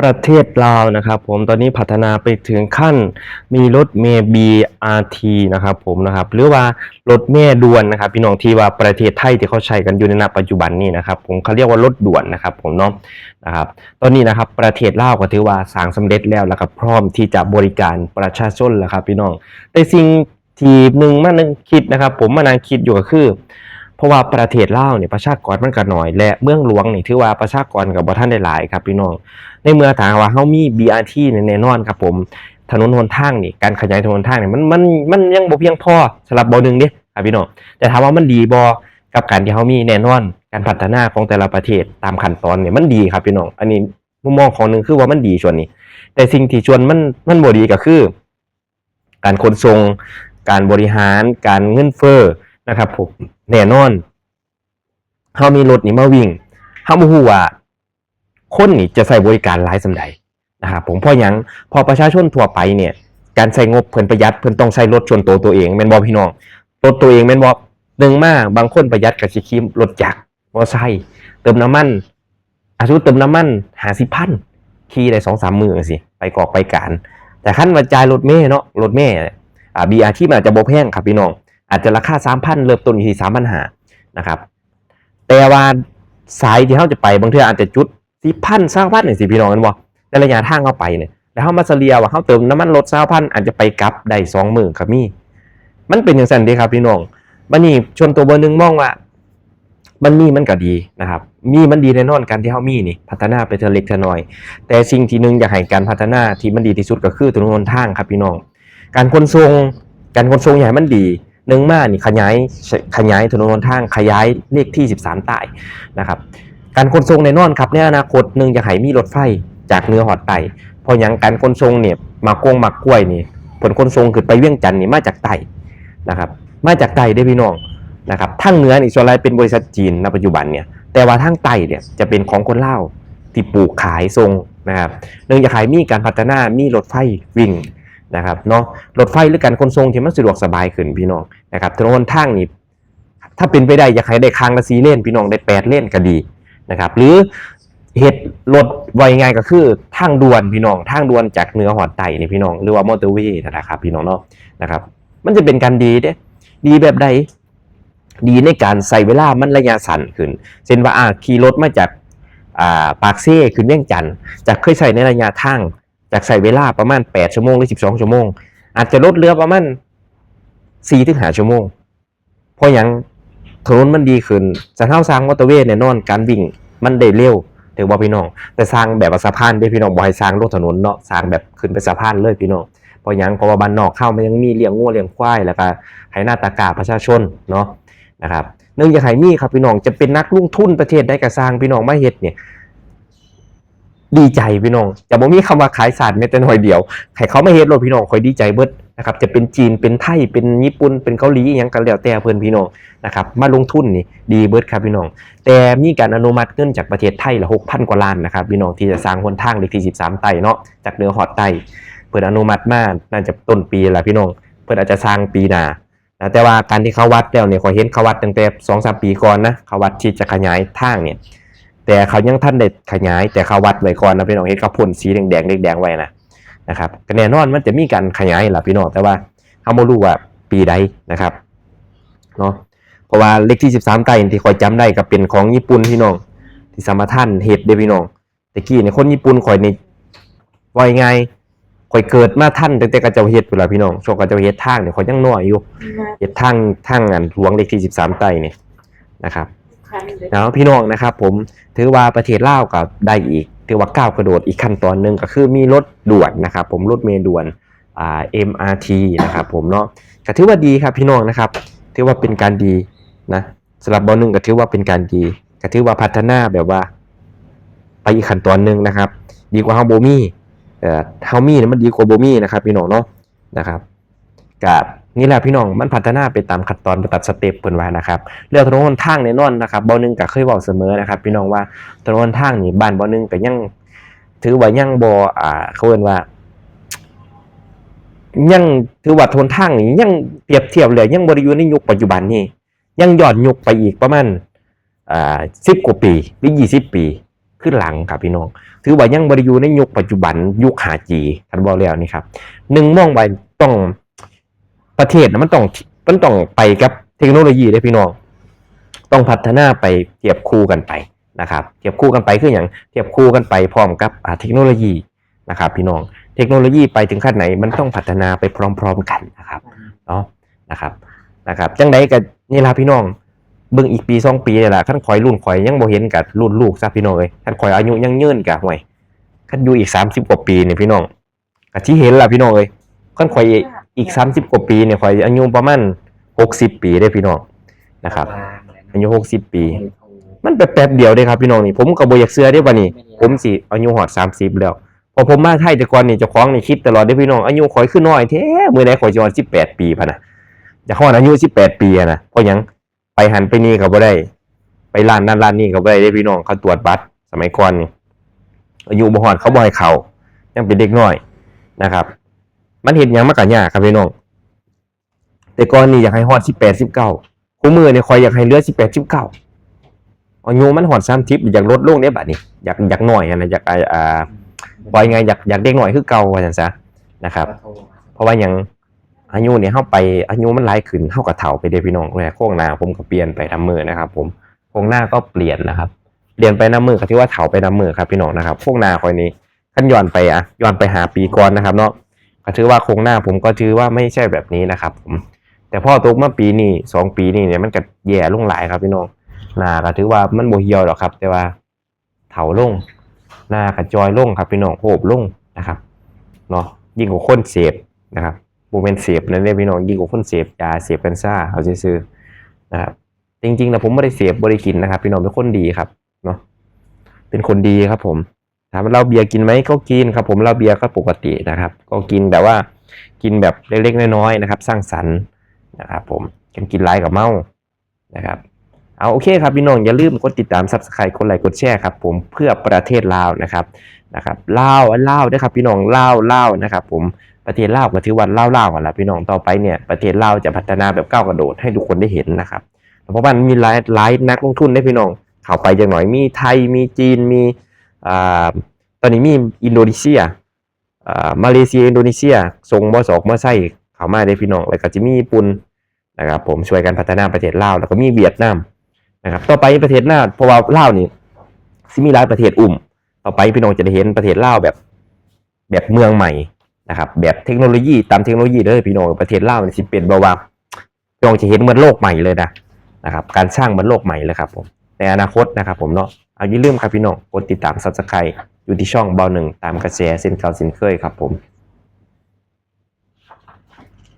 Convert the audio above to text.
ประเทศลาวนะครับผมตอนนี้พัฒนาไปถึงขั้นมีรถเมล์ BRT นะครับผมนะครับหรือว่ารถเมล์ด่วนนะครับพี่น้องที่ว่าประเทศไทยที่เขาใช้กันอยู่ในณปัจจุบันนี้นะครับผมเขาเรียกว่ารถด่วนนะครับผมเนาะนะครับตอนนี้นะครับประเทศลาวก็ถือว่าสร้างสำเร็จแล้วแล้วก็พร้อมที่จะบริการประชาชนแล้วครับพี่น้องแต่สิ่งที่หนึ่งมานั่งคิดนะครับผมมานั่งคิดอยู่ก็คือ ราะว่าประเทศลาวเนี่ยประชากรมันก็น้อย และเมืองหลวงนี่ถือว่าประชากรกับบ่ท่านได้หลายครับพี่น้อง ในเมื่อถามว่าเฮามี BRT เนี่ยแน่นอนครับผม ถนนหนทางนี่การขยายถนนทางเนี่ยมันมันมันยังบ่เพียงพอสำหรับบ่หนึงเด้ครับพี่น้องแต่ถามว่ามันดีบ่กับการที่เฮามีแน่นอน การพัฒนาของแต่ละประเทศตามขั้นตอนเนี่ยมันดีครับพี่น้อง อันนี้มุมมองของหนึงคือว่ามันดีส่วนนี้ แต่สิ่งที่ชวนมันมันบ่ดีก็คือ การขนส่งการบริหารการเงินเฟ้อนะครับผม แน่นอนเฮามีรถนี่มาวิ่งเฮาบ่ฮู้ว่าคนนี่จะใช้บริการหลายสำใดนะครับผมเพราะหยังพอประชาชนทั่วไปเนี่ย การใช้งบเพิ่นประหยัดเพิ่นต้องใช้รถชวนตัวตัวเองแม่นบ่พี่น้องรถตัวเองแม่นบ่หนึ่งมาบางคนประหยัดก็สิขี่รถจักรมอเตอร์ไซค์เติมน้ำมันอายุเติมน้ำมัน50,000ขี่ได้2-3มื้อจังซี่ไปกอกไปการ แต่คันว่าจ่ายรถเมล์เนาะรถเมล์อ่า BRT มันอาจจะบ่แพงครับพี่น้อง อาจจะราคา3,000เริ่มต้นอยู่ที่3,500นะครับ แต่ว่าสายที่เฮาจะไปบางทื่อาจจะจุดสี่พันสามพันหนี่สิพี่น้องกันบ่ในระยะทางเข้าไปเนี่ยแล้วเฮามาเฉลี่ยว่าเฮาเติมน้ำมันรถสามพันอาจจะไปกลับได้สองหมื่นครับมี่มันเป็นอย่างนั้นด้ครับพี่น้องบัดนี้ชนตัวเบอร์หนึ่งมองว่ามันมีมันก็ดีนะครับ มีมันดีแน่นอนการที่เฮามีนี่พัฒนาไปเทอเล็กเทอน้อย แต่สิ่งที่หนึ่งอยากให้การพัฒนาที่มันดีที่สุดก็คือถนนหนทางครับพี่น้อง การขนส่งการขนส่งอยาให้มันดี หนึ่งมานี่ขยายขยายถนนหนทางขยายเลขที่ 13ใต้นะครับการขนส่งแน่นอนครับในอนาคตหนึ่งจะให้มีรถไฟจากเนื้อหอดใต้เพราะหยังการขนส่งเนี่ยมากงมากกล้วยนี่ผลขนส่งขึ้นไปเวียงจันทน์นี่มาจากใต้นะครับมาจากใต้ได้พี่น้องนะครับทางเหนือนี่ส่วนใหญ่เป็นบริษัทจีนณปัจจุบันเนี่ยแต่ว่าทางใต้เนี่ยจะเป็นของคนเล่าที่ปลูกขายส่งนะครับเนื่องจากขายมีการพัฒนามีรถไฟวิ่ง นะครับเนาะรถไฟหรือการขนส่งที่มันสะดวกสบายขึ้นพี่น้องนะครับถนนทางนี่ถ้าเป็นไปได้อยากให้ได้คางละสีเล่นพี่น้องได้แปดเล่นก็ดีนะครับ หรือเหตุรถไวง่ายก็คือทางด่วนพี่น้องทางด่วนจากเหนือหอดไต่นี่พี่น้องหรือว่ามอเตอร์เวย์นะครับพี่น้องเนาะนะครับ มันจะเป็นการดีเด้ดีแบบใดดีในการใส่เวลามันระยะสั้นขึ้นเช่นว่าอ่าขี่รถมาจากอ่าปากเซ่ขึ้นเวียงจันจากเคยใส่ในระยะทาง จากใส่เวลาประมาณ 8 ชั่วโมงหรือ 12 ชั่วโมง อาจจะลดเหลือประมาณ4ถึง5ชั่วโมง เพราะยังถนนมันดีขึ้นจะเข้าสร้างมอเตอร์เวย์แน่นอนการวิ่งมันได้เร็วถือว่าพี่น้อง แต่สร้างแบบสะพานได้พี่น้องบ่ให้สร้างลงถนนเนาะสร้างแบบขึ้นไปสะพานเลยพี่น้องเพราะยังเพราะว่าบ้านนอกเข้ามันยังมีเลี้ยงงัวเลี้ยงควายแล้วก็ให้หน้าตากาประชาชนเนาะนะครับเนื่องจากให้มีครับพี่น้องจะเป็นนักลงทุนประเทศได้ก็สร้างพี่น้องมาเฮ็ดเนี่ย ดีใจพี่น้องจะบ่มีคำว่าขายศาสตร์แม้แต่น้อยเดียวให้เขาไมาเฮ็ดโลดพี่น้องคอยดีใจเบิดนะครับจะเป็นจีนเป็นไทยเป็นญี่ปุ่นเป็นเกาหลีอหยังก็แล้วแต่เพิ่อนพี่น้องนะครับมาลงทุนนี่ดีเบิดครับพี่น้อง แต่มีการอนุมัติเงินจากประเทศไทยละ6,000กว่าล้านนะครับพี่น้องที่จะสร้างหนทางเลขที่13ไต่เนาะจากเนื้อฮอดใต้เพิ่นอนุมัติมาน่าจะต้นปีแหละพี่น้อง เพิ่นอาจจะสร้างปีหน้านะแต่ว่าการที่เขาวัดแล้วเนี่ยขอยเห็นเขาวัดตั้งแต่2-3ปีก่อนนะเขาวัดที่จะขยายทางเนี่ย แต่เขายังท่านได้ขยาย แต่เขาวัดไว้ก่อนนะพี่น้องเห็นเขาพ่นสีแดงๆแดงๆไว้นะนะครับก็แน่นอนมันจะมีการขยายล่ะพี่น้องแต่ว่าเขาไม่รู้ว่าปีใดนะครับเนาะเพราะว่าเลขที่ 13ไต่ที่คอยจำได้ก็เป็นของญี่ปุ่นพี่น้อง ที่สมมาท่านเฮ็ดเด้อพี่น้องแต่กี้เนี่ยคนญี่ปุ่นคอยนี่ว่ายังไงคอยเกิดมาท่านตั้งแต่กระเจ้าเฮ็ดเวลาพี่น้องช่วงกระเจ้าเฮ็ดทางเนี่ยคอยยังน้อยอยู่เฮ็ดทางทางอันหลวงเลขที่ 13ไต่นี่นะครับ แล้วพี่น้องนะครับ ผมถือว่าประเทศลาวกับได้อีกถือว่าก้าวกระโดดอีกขั้นตอนหนึ่งก็คือมีรถด่วนนะครับผมรถเมล์ด่วนอ่า MRT นะครับผมเนาะก็ถือว่าดีครับพี่น้องนะครับถือว่าเป็นการดีนะสำหรับบอลหนึ่งก็ถือว่าเป็นการดีก็ถือว่าพัฒนาแบบว่า ไปอีกขั้นตอนหนึ่งนะครับ ดีกว่าเฮาโบมี่เอ่อเฮามี่เนี่ยมันดีกว่าโบมี่นะครับพี่น้องเนาะนะครับกับ นี่แหละพี่น้องมันพัฒนาไปตามขั้นตอนไปตามสเต็ปเพิ่นว่านะครับเรื่องถนนหนทางแน่นอนนะครับบ่หนึงก็เคยเว้าเสมอนะครับ พี่น้องว่าถนนหนทางนี่บ้านบ่หนึงก็ยังถือว่ายังบ่อ่าเขาเรียกว่ายังถือว่าถนนทางนี่ยังเปรียบเทียบเลยยังบ่ได้อยู่ในยุคปัจจุบันนี้ยังย้อนยุคไปอีกประมาณอ่า10กว่าปีหรือ20ปีขึ้นหลังครับพี่น้อง ถือว่ายังบริยูในยุคปัจจุบันยุค 5G ท่านบอกแล้วนี่ครับหนึ่งมองไว้ต้อง ประเทศนะมันต้องมันต้องไปกับเทคโนโลยีได้พี่น้อง ต้องพัฒนาไปเทียบคู่กันไปนะครับ เทียบคู่กันไปคืออย่างเทียบคู่กันไปพร้อมกับอ่าเทคโนโลยีนะครับ พี่น้อง เทคโนโลยีไปถึงขั้นไหน มันต้องพัฒนาไปพร้อม ๆกันนะครับเนาะนะครับนะครับจังไดก็นี่ละพี่น้องเบิ่งอีกปีสองปีนี่แหละคันข่อยรุ่นข่อยยังบ่เห็นกับรุ่นลูกซะพี่น้องเอ้ยคันข่อยอายุยังยืนกะห่วยคันอยู่อีก30กว่าปีนี่พี่น้องก็ที่เห็นล่ะพี่น้องเอ้ยคันข่อย อีก30กว่าปีเนี่ยข่อยอายุประมาณ60ปีได้พี่น้องนะครับอายุ60ปี มันแป๊บๆเดียวเด้ครับพี่น้องนี่ผมก็บ่อยากเชื่อเด้ว่านี่ผมสิอายุหอด30แล้วพอผมมาไทยแต่ก่อนนี่เจ้าของนี่คิดตลอดเด้พี่น้องอายุข่อยคือน้อยแท้มื้อใดข่อยสิฮอด18ปีพะนะอยากฮอดอายุ18ปีอะนะเพราะหยังไปหันไปนี่ก็บ่ได้ ไปร้านนั้นร้านนี้ก็บ่ได้เด้พี่น้องเขาตรวจบัตรสมัยก่อนนี่อายุบ่ฮอดเขาบ่ให้เข้ายังเป็นเด็กน้อยนะครับ มันเฮ็ดหยังมันก็ยากครับพี่น้อง แต่ก่อนนี่อยากให้ฮอด18 19คู่มือเนี่ข่อยอยากให้เลือ18 19อายุมันหอดสามทิปอยากลดลงเนี่ยบัดนี้อยากอยากหน่อยนะอยากอ่าอ่าปล่อยไงอยากอยากเด็กหน่อยคือเก่าว่าจังซะนะครับ เพราะว่ายังอายุเนี่ยเข้าไปอายุมันหลายขึ้นเท่ากับเฒ่าไปเด้พี่น้องเลยโค้งหน้าผมก็เปลี่ยนไปทำมือนะครับ ผมโค้งหน้าก็เปลี่ยนนะครับเปลี่ยนไปน้ำมือก็ที่ว่าเฒ่าไปน้ำมือครับพี่น้องนะครับโค้งหน้าคอยนี้ขั้นย้อนไปอะย้อนไปหาปีก่อนนะครับเนาะ ก็ถือว่าโค้งหน้าผมก็ถือว่าไม่ใช่แบบนี้นะครับ ผม แต่พ่อตกเมาปีนี้สองปีนี้เนี่ยมันก็แย่ลงหลายครับพี่น้องหน้าก็ถือว่ามันโบ่เหี่ยวหรอกครับ แต่ว่าเถาลงหน้าก็จอยลงครับพี่น้องโหบลงนะครับเนาะยิ่งกว่าคนเสพนะครับบ่แม่นเสพนั่นเด้พี่น้องยิ่งกว่าคนเสพยาเสพกัญชาเอาซื่อๆนะครับจริงๆแล้วผมไม่ได้เสพบ่ได้กินนะครับ พี่น้องเป็นคนดีครับเนาะเป็นคนดีครับผม ถามว่าเราเบียร์กินไหมก็กินครับผมเราเบียร์ก็ปกตินะครับ ก็กินแต่ว่ากินแบบเล็กๆน้อยๆนะครับ สร้างสรรค์นะครับผมกันกินหลายกับเมานะครับเอาโอเคครับพี่น้องอย่าลืมกดติดตาม subscribe กดไลค์กดแชร์ครับผมเพื่อประเทศลาวนะครับนะครับลาวลาวด้วยครับพี่น้องลาวลาวนะครับผมประเทศลาวก็ถือว่าลาวลาวกันละพี่น้องต่อไปเนี่ยประเทศลาวจะพัฒนาแบบก้าวกระโดดให้ทุกคนได้เห็นนะครับเพราะว่ามันมีหลายหลายนักลงทุนได้พี่น้องเข้าไปจังหน่อยมีไทยมีจีนมี อ่าตอนนี้มีอินโดนีเซียอ่ามาเลเซียอินโดนีเซียส่งมอสอกมอไซเข้ามาได้พี่น้องแล้วก็จะมีญี่ปุ่นนะครับผมช่วยกันพัฒนาประเทศลาวแล้วก็มีเวียดนามนะครับต่อไปประเทศหน้าเพราะว่าลาวนี่ซิมีหลายประเทศอุ่ม ต่อไปพี่น้องจะได้เห็นประเทศลาวแบบแบบเมืองใหม่นะครับแบบเทคโนโลยีตามเทคโนโลยีเลยพี่น้องประเทศลาวนี่สิเป็นแบบว่าพี่น้องจะเห็นเหมือนโลกใหม่เลยนะนะครับการสร้างเหมือนโลกใหม่เลยครับผม ในอนาคตนะครับผมเนาะเอาอย่าลืมครับพี่น้องกดติดตามซับสไครต์อยู่ที่ช่องเบาหนึ่งตามกระแสเส้นเก่าสินเคยครับผม